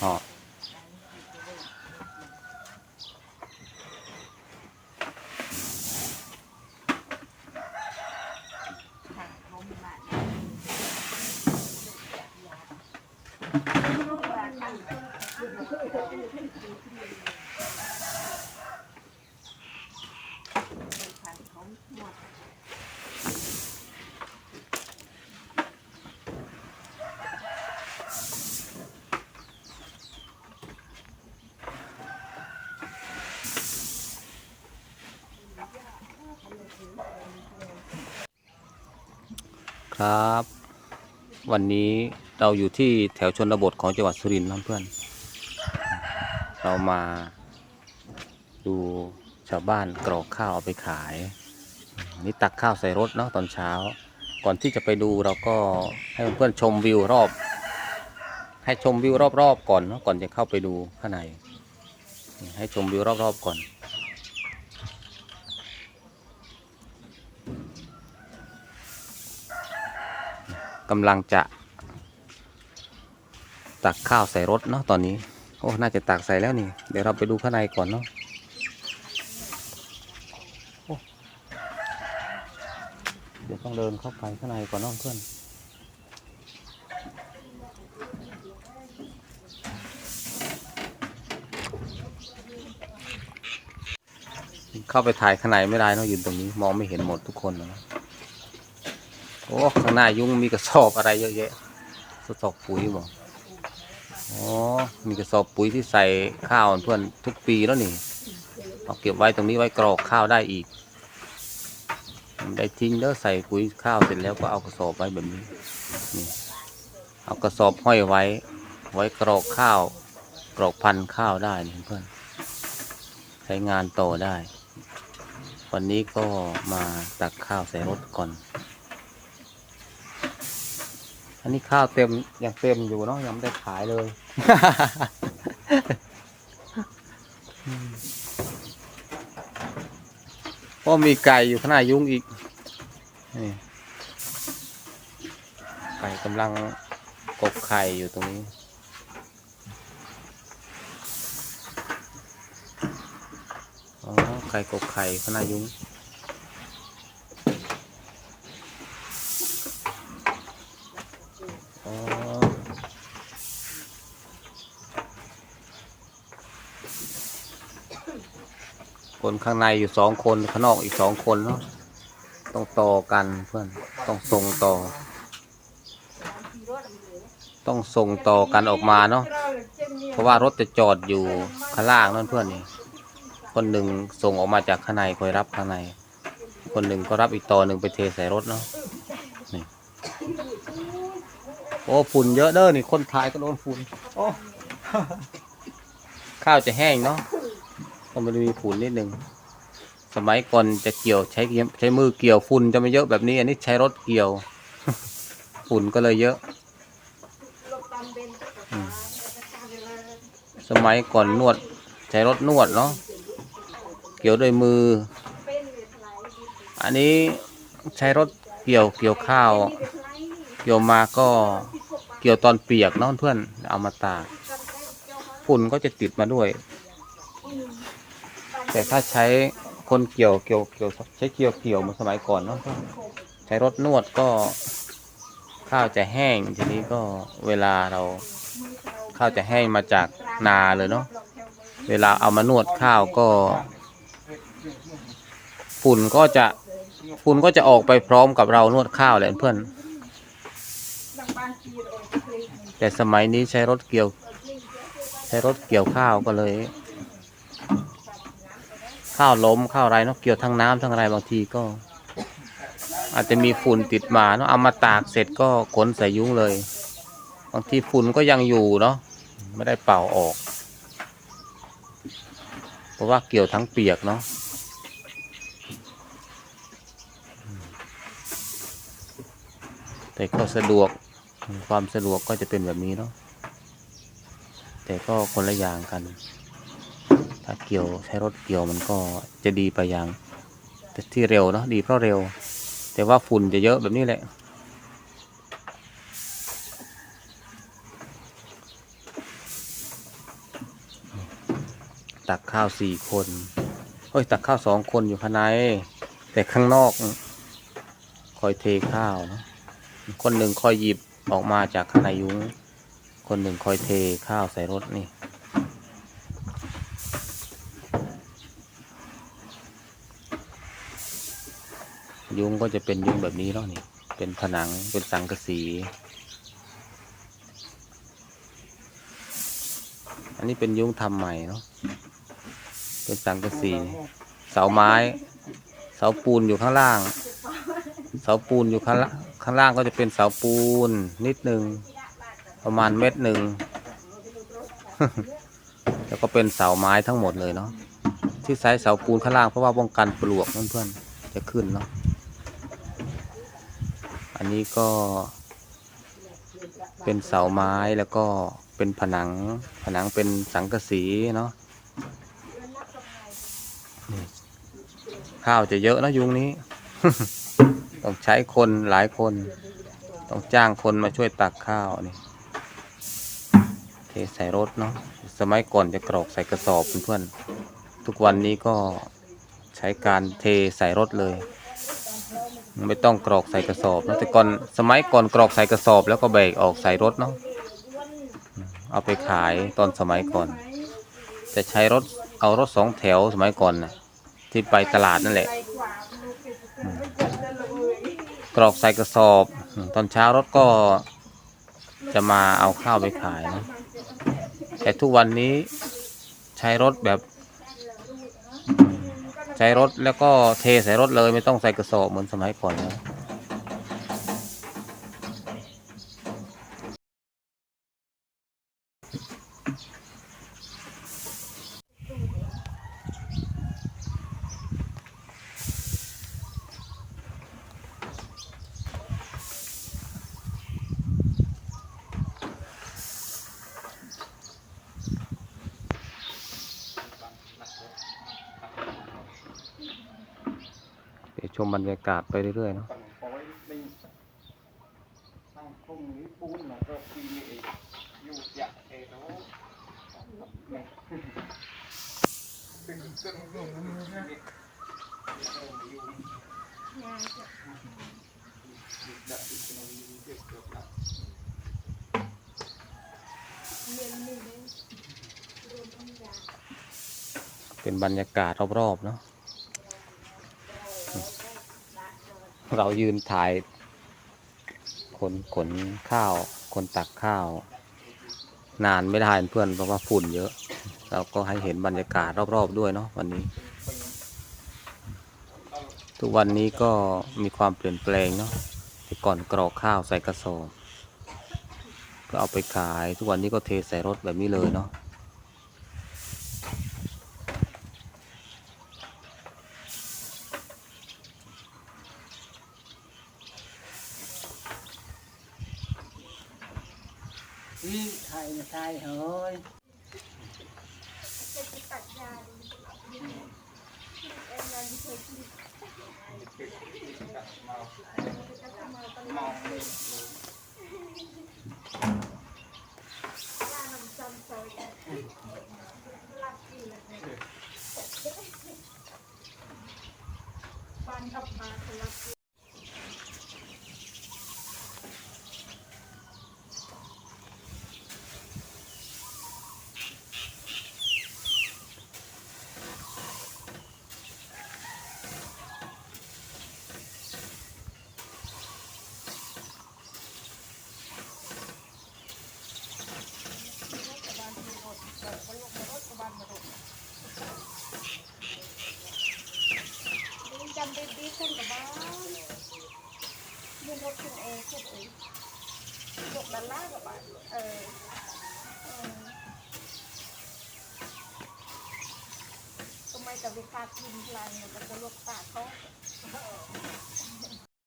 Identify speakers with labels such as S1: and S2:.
S1: พ่อ ครับ วันนี้เราอยู่ที่แถวชนบทของจังหวัดสุรินทร์นะเพื่อน เรามาดูชาวบ้านกรอกข้าวเอาไปขาย นี่ตักข้าวใส่รถเนาะตอนเช้า ก่อนที่จะไปดูเราก็ให้เพื่อนชมวิวรอบ ให้ชมวิวรอบๆก่อนเนาะก่อนจะเข้าไปดูข้างใน ให้ชมวิวรอบๆก่อน กำลังจะตักข้าวใส่รถเนาะตอนนี้ โอ้ น่าจะตักใส่แล้วนี่ เดี๋ยวเราไปดูข้างในก่อนเนาะเดี๋ยวต้องเดินเข้าไปข้างในก่อนเนาะเพื่อนเข้าไปถ่ายข้างในไม่ได้เนาะยืนตรงนี้มองไม่เห็นหมดทุกคนนะ โอ้ข้างหน้ายุงมีกระสอบอะไรเยอะแยะกระสอบปุ๋ยบอกอ๋อมีกระสอบปุ๋ยที่ใส่ข้าวเพื่อนทุกปีแล้วนี่เอาเก็บไว้ตรงนี้ไว้กรอกข้าวได้อีกได้ทิ้งแล้วใส่ปุ๋ยข้าวเสร็จแล้วก็เอากระสอบไว้แบบนี้นี่เอากระสอบห้อยไว้ ไว้กรอกข้าวกรอกพันธุ์ข้าวได้นี่เพื่อนใช้งานต่อได้ วันนี้ก็มาตักข้าวใส่รถก่อน อันนี้ข้าวเต็มยังเต็มอยู่เนาะยังไม่ได้ขายเลย ก็มีไก่อยู่ข้างหน้ายุงอีกนี่ไก่กำลังกบไข่อยู่ตรงนี้ อ๋อ ไก่กบไข่ข้างหน้ายุง คนข้างในอยู่สองคนข้างนอกอีกสองคนเนาะต้องต่อกันเพื่อนต้องส่งต่อ ต้องส่งต่อกันออกมาเนาะเพราะว่ารถจะจอดอยู่ข้างล่างนั่นเพื่อนนี่คนหนึ่งส่งออกมาจากข้างในคอยรับข้างใน คนหนึ่งก็รับอีกต่อหนึ่งไปเทใส่รถเนาะนี่โอ้ฝุ่นเยอะเด้อนี่คนถ่ายก็โดนฝุ่นโอ้ข้าวจะแห้งเนาะ ก็มันมีฝุ่นนิดนึง สมัยก่อนจะเกี่ยวใช้เกี่ยวใช้มือเกี่ยวฝุ่นจะไม่เยอะแบบนี้ อันนี้ใช้รถเกี่ยว ฝุ่นก็เลยเยอะ สมัยก่อนนวด ใช้รถนวดเนาะเกี่ยวด้วยมือ อันนี้ใช้รถเกี่ยวเกี่ยวข้าว เกี่ยวมาก็เกี่ยวตอนเปียกเนาะเพื่อนเอามาตากฝุ่นก็จะติดมาด้วย แต่ถ้าใช้คนเกี่ยวเกี่ยวเกี่ยวใช้เกี่ยวเกี่ยวเหมือนสมัยก่อนเนาะใช้รถนวดก็ ข้าวจะแห้งทีนี้ก็เวลาเราข้าวจะแห้งมาจากนาเลยเนาะเวลาเอามานวดข้าวก็ ฝุ่นก็จะฝุ่นก็จะออกไปพร้อมกับเรานวดข้าวแหละเพื่อน แต่สมัยนี้ใช้รถเกี่ยว ใช้รถเกี่ยวข้าวก็เลย ข้าวล้มข้าวไรเนาะเกี่ยวทั้งน้ำทั้งอะไรบางทีก็ อาจจะมีฝุ่นติดมาเนาะเอามาตากเสร็จก็ขนใส่ยุ้งเลย บางทีฝุ่นก็ยังอยู่เนาะไม่ได้เป่าออก เพราะว่าเกี่ยวทั้งเปียกเนาะแต่ก็สะดวกความสะดวกก็จะเป็นแบบนี้เนาะแต่ก็คนละอย่างกัน ถ้าเกี่ยวใช้รถเกี่ยวมันก็จะดีไปอย่างแต่ที่เร็วเนาะดีเพราะเร็ว แต่ว่าฝุ่นจะเยอะแบบนี้แหละตักข้าวสี่คนเฮ้ยตักข้าวสองคนอยู่ข้างใน แต่ข้างนอกคอยเทข้าว คนหนึ่งคอยหยิบออกมาจากข้างในยุ้ง คนหนึ่งคอยเทข้าวใส่รถนี่ ยุงก็จะเป็นยุงแบบนี้แล้วนี่ เป็นผนังเป็นสังกะสี อันนี้เป็นยุ้งทำใหม่เนาะ เป็นสังกะสี เสาไม้ เสาปูนอยู่ข้างล่าง เสาปูนอยู่ข้างล่างข้างล่างก็จะเป็นเสาปูนนิดนึง ประมาณเม็ดหนึ่ง แล้วก็เป็นเสาไม้ทั้งหมดเลยเนาะที่ใช้เสาปูนข้างล่างเพราะว่าป้องกันปลวกเพื่อนๆจะขึ้นเนาะ อันนี้ก็เป็นเสาไม้แล้วก็เป็นผนัง ผนังเป็นสังกะสีเนาะข้าวจะเยอะนะยุงนี้ ต้องใช้คนหลายคน ต้องจ้างคนมาช่วยตักข้าวนี่เทใส่รถเนาะสมัยก่อนจะกรอกใส่กระสอบเพื่อนๆทุกวันนี้ก็ใช้การเทใส่รถเลย ไม่ต้องกรอกใส่กระสอบนะแต่ก่อนสมัยก่อนกรอกใส่กระสอบ แล้วก็แบกออกใส่รถเนาะเอาไปขายตอนสมัยก่อน จะใช้รถเอารถสองแถวสมัยก่อนนะที่ไปตลาดนั่นแหละ กรอกใส่กระสอบ ตอนเช้ารถก็จะมาเอาข้าวไปขายนะแต่ทุกวันนี้ใช้รถแบบ ใช้รถแล้วก็เทใส่รถเลยไม่ต้องใส่กระสอบเหมือนสมัยก่อนนะ ดี๋ยวชมบรรยากาศไปเรื่อยๆเนาะเป็นบรรยากาศรอบๆเนาะ เรายืนถ่ายคนขนข้าว คนตักข้าว นานไม่ได้เพื่อนเพราะว่าฝุ่นเยอะ เราก็ให้เห็นบรรยากาศรอบๆด้วยเนาะวันนี้ ทุกวันนี้ก็มีความเปลี่ยนแปลงเนาะแต่ก่อนกรอกข้าวใส่กระสอบก็เอาไปขายทุกวันนี้ก็เทใส่รถแบบนี้เลยเนาะ
S2: นี่ไทยนะไทยเฮ้ย
S3: จำ เป็นดีขึ้นกับบ้านยืนรถขึ้นเองขึ้นเองยกด้านล่างกับบ้านเออทำไมจะไปพากินพลายเนี่ยมันจะลวกปากเขา